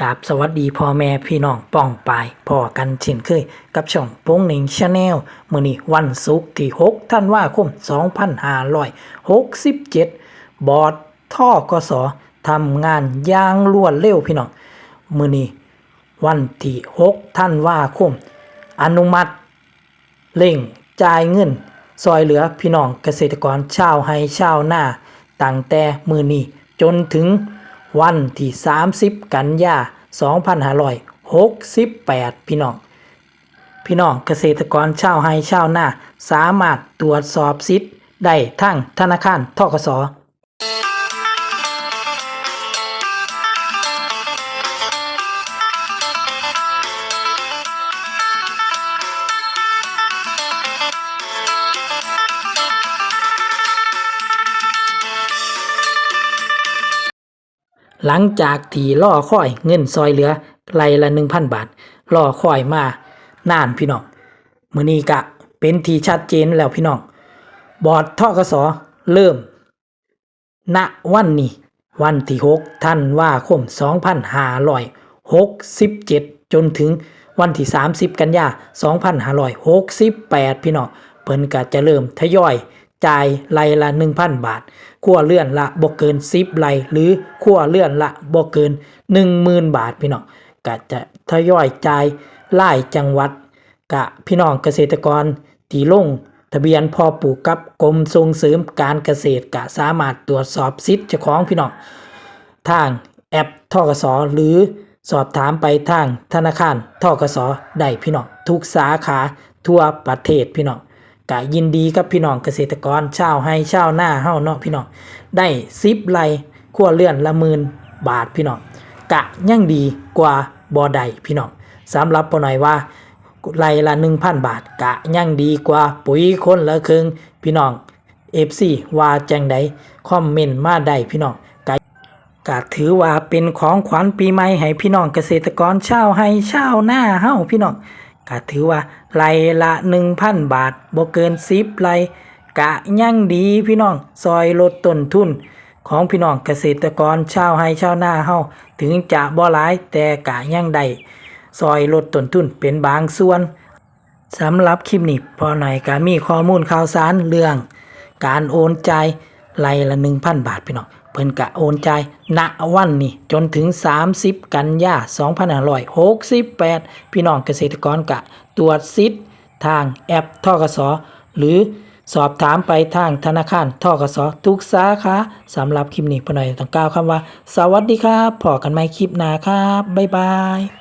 กราบสวัสดีพ่อแม่พี่น้องป้องปายพ่อกันเช่นเคย กับช่องโป้งหนิงชาแนลมื้อนี้วันศุกร์ที่ 6 ธันวาคม 2567 บอร์ดท่อกสทำงานอย่างรวดเร็วพี่น้องมื้อนี้วันที่ 6 ธันวาคม อนุมัติเร่งจ่ายเงินซอยเหลือพี่น้องเกษตรกรชาวไฮชาวนาตั้งแต่มือนี้จนถึง วันที่ 30 กันยา2568 พี่น้อง พี่น้องเกษตรกรชาวไฮชาวนาสามารถตรวจสอบสิทธิ์ได้ทั้งธนาคารทกส หลังจากที่ล่อค่อยเงินซอยเหลือไรละหนึ่งพันบาทล่อค่อยมานานพี่น้องมือนี้กะเป็นทีชัดเจนแล้วพี่น้องบอร์ดทกสอเริ่ม ณวันนี้ วันที่6ท่านว่าคม2567จนถึงวันที่30กันยา2568พี่น้องเพิ่นก็จะเริ่มทยอย จ่ายไลละ 1,000 บาทขั้วเลื่อนละบ่เกิน 10ไลหรือขั้วเลื่อนละบ่เกิน 10,000 บาทพี่น้องก็จะทยอยจ่ายไล่จังหวัดกะพี่น้องเกษตรกรที่ลงทะเบียนพอปลูกกับกรมส่งเสริมการเกษตรกะสามารถตรวจสอบสิทธิ์เจ้าของพี่น้องทางแอปทกสหรือสอบถามไปทางธนาคารทกสได้พี่น้องทุกสาขาทั่วประเทศพี่น้อง กะยินดีกับพี่น้องเกษตรกรชาวให้ชาวหน้าเฮาเนาะพี่น้องได้ซิปไลขั้วเลื่อนละหมื่นบาทพี่น้องกะยังดีกว่าบ่ได้พี่น้องสำหรับปหน่อยว่าไลละ1,000บาท กะยังดีกว่าปุ๋ยคนละครึ่งพี่น้อง FC ว่าจังใดคอมเมนต์มาได้พี่น้องกะกะถือว่าเป็นของขวัญปีใหม่ให้พี่น้องเกษตรกรชาวให้ชาวหน้าเฮาพี่น้องกะถือว่า ไล่ละ1,000บาทบ่เกิน10ไล่กะยั่งดีพี่น้องซอยลดต้นทุน ของพี่น้องเกษตรกรชาวให้ชาวนาเฮาถึงจะบ่หลายแต่กะยั่งได้ซอยลดต้นทุนเป็นบางส่วนสำหรับคลิปนี้พอหน่อยก็มีข้อมูลข่าวสารเรื่อง การโอนจ่ายไล่ละ1,000บาทพี่น้องเพิ่นกะโอนจ่ายณวันนี้จนถึง 30 กันยา2568 พี่น้องเกษตรกรกะ ตรวจสิทธิ์ทางแอปทกสหรือสอบถามไปทางธนาคารทกสทุกสาขาสำหรับคลิปนี้พอหน่อยต้องกล่าวคำว่า สวัสดีครับพอกันใหม่คลิปหน้าครับ บ๊ายบาย